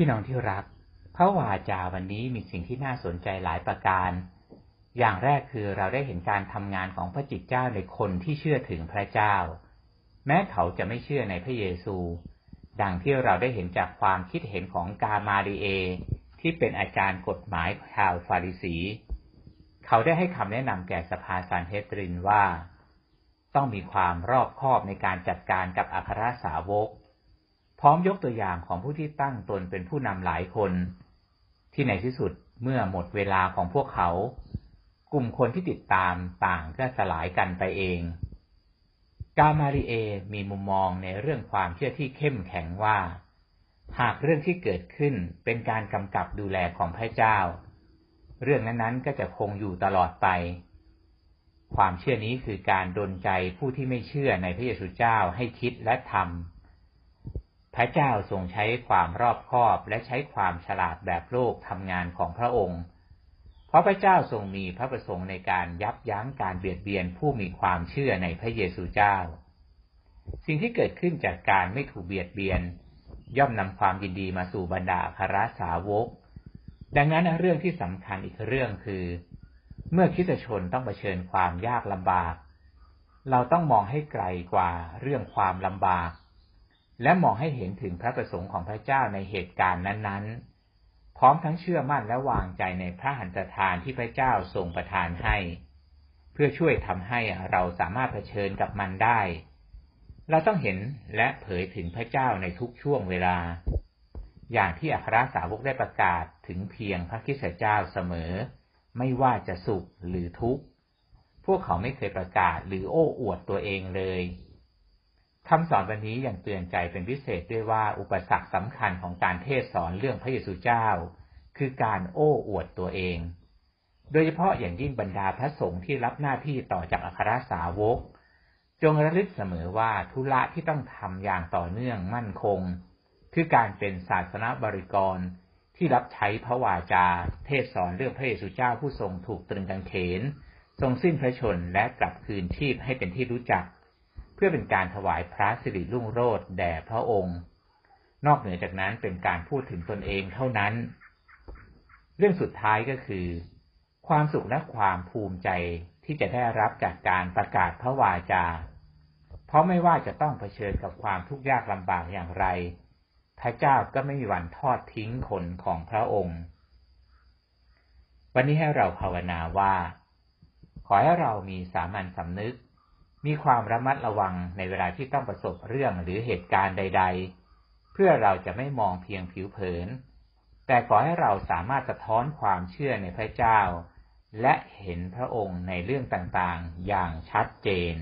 พี่น้องที่รัก พระวาจาวันนี้มีสิ่งที่น่าสนใจหลายประการ อย่างแรกคือเราได้เห็นการทำงานของพระจิตเจ้าในคนที่เชื่อถึงพระเจ้า แม้เขาจะไม่เชื่อในพระเยซู ดังที่เราได้เห็นจากความคิดเห็นของกามาดีเอ ที่เป็นอาจารย์กฎหมายชาวฟาริสี เขาได้ให้คำแนะนำแก่สภาซานเฮตรินว่า ต้องมีความรอบคอบในการจัดการกับอัครสาวก พร้อมยกตัวอย่างของผู้ที่ตั้งตนเป็นผู้นำหลายคน ที่ในที่สุดเมื่อหมดเวลาของพวกเขา กลุ่มคนที่ติดตามต่างก็สลายกันไปเอง กามาริเอมีมุมมองในเรื่องความเชื่อที่เข้มแข็งว่า หากเรื่องที่เกิดขึ้นเป็นการกำกับดูแลของพระเจ้า เรื่องนั้นๆก็จะคงอยู่ตลอดไป ความเชื่อนี้คือการดลใจผู้ที่ไม่เชื่อในพระเยซูเจ้าให้คิดและทำ พระเจ้าทรงใช้ความรอบคอบและใช้ความฉลาดแบบโลกทำงานของพระองค์ เพราะพระเจ้าทรงมีพระประสงค์ในการยับยั้งการเบียดเบียนผู้มีความเชื่อในพระเยซูเจ้า สิ่งที่เกิดขึ้นจากการไม่ถูกเบียดเบียน ย่อมนำความยินดีมาสู่บรรดาคราสาวก ดังนั้นเรื่องที่สำคัญอีกเรื่องคือ เมื่อคิดชนต้องเผชิญความยากลำบาก เราต้องมองให้ไกลกว่าเรื่องความลำบาก และมองให้เห็นถึงพระประสงค์ของพระเจ้าในเหตุการณ์นั้น ๆ พร้อมทั้งเชื่อมั่นและวางใจในพระหันตทานที่พระเจ้าทรงประทานให้ เพื่อช่วยทำให้เราสามารถเผชิญกับมันได้ เราต้องเห็นและเผยถึงพระเจ้าในทุกช่วงเวลา อย่างที่อัครสาวกได้ประกาศถึงเพียงพระคิดเจ้าเสมอ ไม่ว่าจะสุขหรือทุกข์ พวกเขาไม่เคยประกาศหรือโอ้อวดตัวเองเลย คำสอนวันนี้ยังเตือนใจเป็นพิเศษด้วยว่าอุปสรรคสำคัญของการเทศสอนเรื่องพระเยซูเจ้า คือการโอ้อวดตัวเอง โดยเฉพาะอย่างยิ่งบรรดาพระสงฆ์ที่รับหน้าที่ต่อจากอัครสาวก จงระลึกเสมอว่าธุระที่ต้องทำอย่างต่อเนื่องมั่นคง คือการเป็นศาสนาบริกรที่รับใช้พระวาจา เทศสอนเรื่องพระเยซูเจ้าผู้ทรงถูกตรึงกางเขน ทรงสิ้นพระชนและกลับคืนชีพให้เป็นที่รู้จัก เพื่อเป็นการถวายพระสิริรุ่งโรจน์แด่พระองค์ นอกเหนือจากนั้นเป็นการพูดถึงตนเองเท่านั้น เรื่องสุดท้ายก็คือ ความสุขและความภูมิใจที่จะได้รับจากการประกาศพระวาจา เพราะไม่ว่าจะต้องเผชิญกับความทุกข์ยากลำบากอย่างไร พระเจ้าก็ไม่มีวันทอดทิ้งคนของพระองค์ วันนี้ให้เราภาวนาว่า ขอให้เรามีสามัญสำนึก มีความระมัดระวังในเวลาที่ต้องประสบเรื่องหรือเหตุการณ์ใด ๆ เพื่อเราจะไม่มองเพียงผิวเผิน แต่ขอให้เราสามารถสะท้อนความเชื่อในพระเจ้า และเห็นพระองค์ในเรื่องต่างๆ อย่างชัดเจน